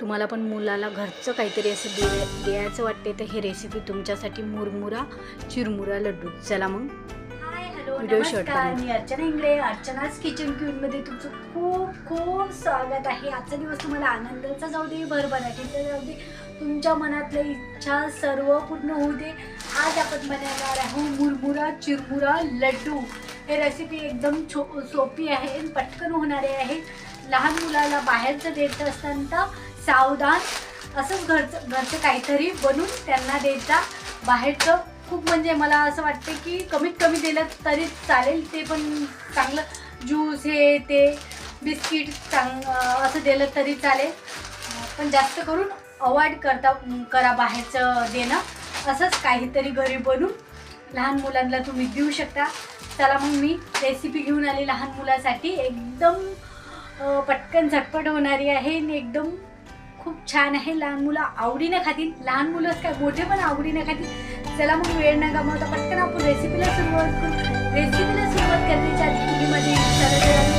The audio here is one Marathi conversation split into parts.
तुम्हाला पण मुलाला घरचं काहीतरी असं दे द्यायचं वाटते तर हे रेसिपी तुमच्यासाठी मुरमुरा चिरमुरा लड्डू. चला मग. नमस्कार. करून. मी अर्चना इंगळे अर्चनाच किचन क्वीन मध्ये तुमचं खूप खूप स्वागत आहे. आजचा दिवस तुम्हाला आनंदाचा जाऊ दे भरभराटीचा जाऊ दे. तुमच्या मनातल्या इच्छा सर्व पूर्ण होऊ दे. आज आपण बनवणार आहोत मुरमुरा चिरमुरा लड्डू. हे रेसिपी एकदम छो सोपी आहे आणि पटकन होणारे आहे. लहान मुलाला बाहेरचं देत असताना सावधान असंच घरचं घरचं काहीतरी बनवून त्यांना द्यायचा. बाहेरचं खूप म्हणजे मला असं वाटते की कमीत कमी दिलं तरी चालेल ते पण चांगलं. ज्यूस हे ते बिस्किट चांग असं दिलं तरी चालेल. पण जास्त करून अवॉइड करता करा बाहेरचं देणं. असंच काहीतरी घरी बनून लहान मुलांना तुम्ही देऊ शकता. चला मग मी रेसिपी घेऊन आली लहान मुलासाठी. एकदम पटकन झटपट होणारी आहे आणि एकदम खूप छान आहे. लहान मुलं आवडीने खातील. लहान मुलंच काय मोठे पण आवडीने खातील. चला मग वेळ न गमावता पटकन आपण रेसिपीला सुरुवात करू. रेसिपीला सुरुवात करण्याच्या आधी तुम्ही माझे इंस्टाला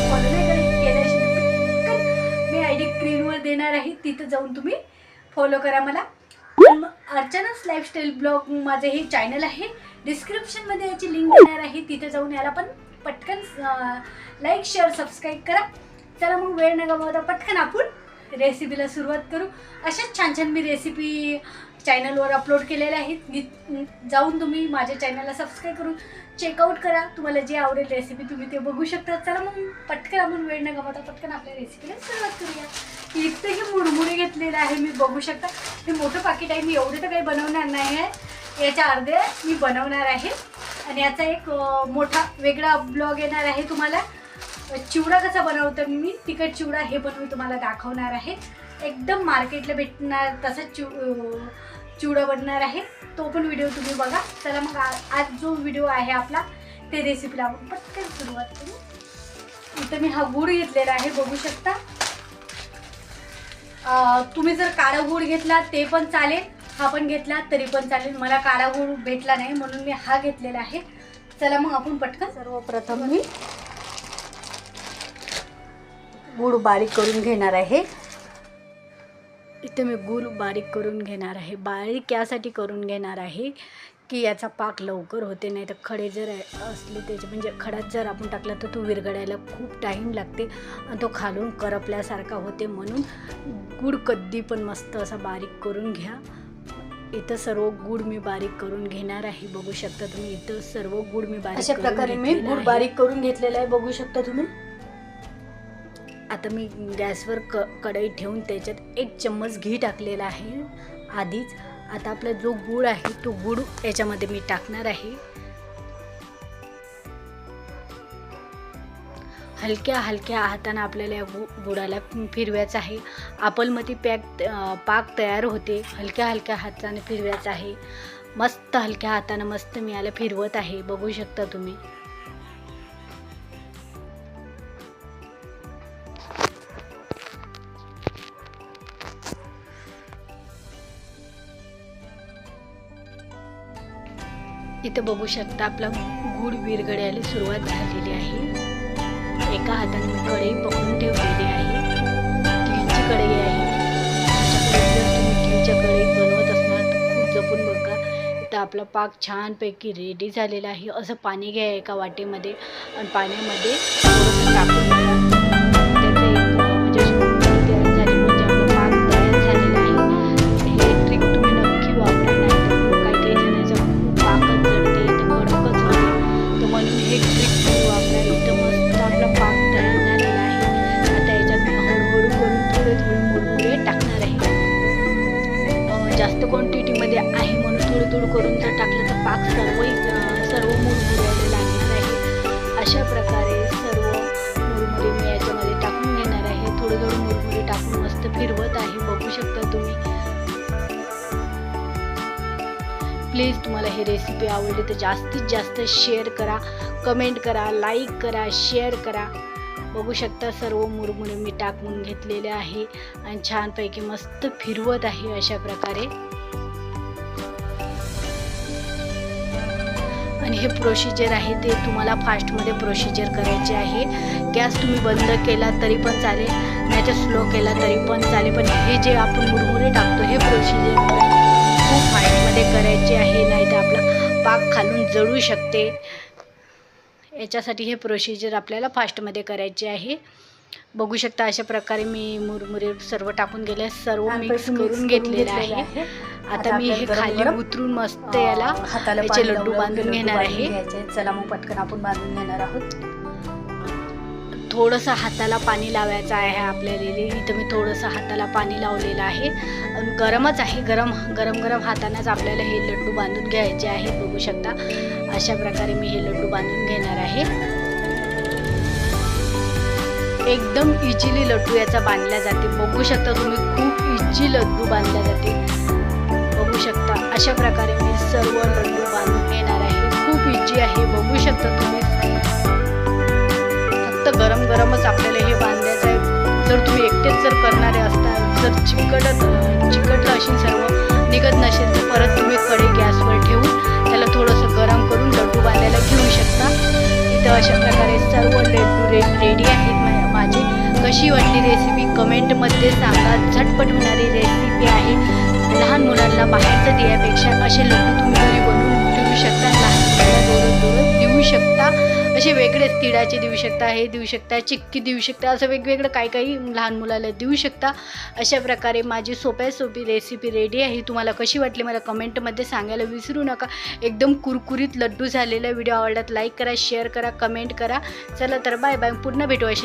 फॉलो नाही करेल मी आय डी स्क्रीनवर देणार आहे. तिथं जाऊन तुम्ही फॉलो करा मला. मग अर्चनाच लाईफस्टाईल ब्लॉग माझं हे चॅनल आहे. डिस्क्रिप्शनमध्ये याची लिंक देणार आहे. तिथे जाऊन याला पण पटकन लाईक शेअर सबस्क्राईब करा. चला मग वेळ न गमावता पटकन आपण रेसिपीला सुरुवात करू. अशाच छान छान मी रेसिपी चॅनलवर अपलोड केलेल्या आहेत. जाऊन तुम्ही माझ्या चॅनलला सबस्क्राईब करून चेकआउट करा. तुम्हाला जे आवडेल रेसिपी तुम्ही ते बघू शकता. चला मग पटकन आपण वेळ न गमावता पटकन आपल्या रेसिपीला सुरुवात करूया. इथे हे मुरमुरे घेतलेलं आहे मी बघू शकता. हे मोठं पाकिट आहे. मी एवढं तर काही बनवणार नाही आहे. याच्या अर्धे मी बनवणार आहे. आणि याचा एक मोठा वेगळा ब्लॉग येणार आहे तुम्हाला. चिवडा कसा बनवतो मी तिखट चिवडा हे पण मी तुम्हाला दाखवणार आहे. एकदम मार्केटला भेटणार तसा चिव चिवडा बनणार आहे. तो पण व्हिडिओ तुम्ही बघा. चला मग आज जो व्हिडिओ आहे आपला ते रेसिपीला आपण पटकन सुरुवात करू. इथं मी हा गूळ घेतलेला आहे बघू शकता. तुम्ही जर काळा गूळ घेतला ते पण चालेल. हा पण घेतला तरी पण चालेल. मला काळा गूळ भेटला नाही म्हणून मी हा घेतलेला आहे. चला मग आपण पटकन सर्वप्रथम मी गूळ बारीक करून घेणार आहे. इथे मी गूळ बारीक करून घेणार आहे. बारीक यासाठी करून घेणार आहे की याचा पाक लवकर होते नाही तर खडे जर असले त्याचे म्हणजे खडात जर आपण टाकला तर तो विरघळायला खूप टाईम लागते आणि तो खालून करपल्यासारखा होते म्हणून गूळ कधी पण मस्त असा बारीक करून घ्या. इथं सर्व गूळ मी बारीक करून घेणार आहे. बघू शकता तुम्ही इथं सर्व गूळ मी बारीक अशा प्रकारे मी गूळ. बारीक करून घेतलेला आहे. बघू शकता तुम्ही. आता मी गॅसवर क कढई ठेवून त्याच्यात एक चम्मच घी टाकलेला आहे. आधीच आता आपला जो गूळ आहे तो गूळ याच्यामध्ये मी टाकणार आहे. हलक्या हलक्या हाताने आपल्याला या गु गुळाला फिरवायचं आहे. आपलमध्ये पॅक पाक तयार होते. हलक्या हलक्या हाताने फिरवायचं आहे. मस्त हलक्या हाताने मस्त मी याला फिरवत आहे. बघू शकता तुम्ही. इथं बघू शकता आपला गुड विरघळायला सुरुवात झालेली आहे. एका हाताने मी कढई पकडून ठेवलेली आहे. तिळची कढई आहे. तुमच्याकडे जर तुम्ही स्टीलच्या बनवत असणार तर खूप जपून बघा. इथं आपला पाक छानपैकी रेडी झालेला आहे. असं पाणी घ्या एका वाटेमध्ये. आणि पाण्यामध्ये टाकून प्लीज तुम्हाला ही रेसिपी आवडली तर जास्तीत जास्त शेअर करा कमेंट करा लाईक करा शेअर करा. बघू शकता सर्व मुरमुरे मी टाकून घेतलेले आहे आणि छानपैकी मस्त फिरवत आहे अशा प्रकारे. आणि हे प्रोसिजर आहे ते तुम्हाला फास्टमध्ये प्रोसिजर करायचे आहे. गॅस तुम्ही बंद केला तरी पण चालेल नाहीतर स्लो केला तरी पण चालेल. पण हे जे आपण मुरमुरे टाकतो हे प्रोसिजर खूप फास्टमध्ये करायचे आहे. पाक खालून जळू शकते. याच्यासाठी हे प्रोसिजर आपल्याला फास्टमध्ये करायचे आहे. बघू शकता अशा प्रकारे मी मुरमुरे सर्व टाकून गेले सर्व मिक्स करून घेतलेलं आहे. आता मी हे खाली उतरून मस्त याला हाताला लड्डू बांधून घेणार आहे. चला मग पटकन आपण बांधून घेणार आहोत. थोडंसं हाताला पाणी लावायचं आहे आपल्याला इथं मी थोडंसं हाताला पाणी लावलेलं आहे. गरमच आहे. गरम गरम गरम हातानेच आपल्याला हे लड्डू बांधून घ्यायचे आहेत बघू शकता. अशा प्रकारे मी हे लड्डू बांधून घेणार आहे. एकदम इझिली लड्डू याचा बांधला जाते बघू शकता तुम्ही खूप इझी लड्डू बांधल्या जाते बघू शकता. अशा प्रकारे मी सर्व लड्डू बांधून घेणार आहे. गरम गरमच आपल्याला हे बांधायचं आहे. जर तुम्ही एकटेच जर करणारे असता जर चिकटत चिकटलं असेल सर्व निघत नसेल तर परत तुम्ही कडे गॅसवर ठेवून त्याला थोडंसं गरम करून लड्डू बांधायला घेऊ शकता. इथं अशा प्रकारे सर्व लड्डू रे रेडी आहेत मा- माझे कशी वाटली रेसिपी कमेंटमध्ये सांगा. झटपट होणारी रेसिपी असे देऊ शकता हे देऊ शकता चिक्की देऊ शकता असं वेगवेगळं काही काही लहान मुलाला देऊ शकता. अशा प्रकारे माझी सोप्या सोपी रेसिपी रेडी आहे. तुम्हाला कशी वाटली मला कमेंटमध्ये सांगायला विसरू नका. एकदम कुरकुरीत लड्डू झालेला व्हिडिओ आवडला लाईक करा शेअर करा कमेंट करा. चला तर बाय बाय पुन्हा भेटू अशा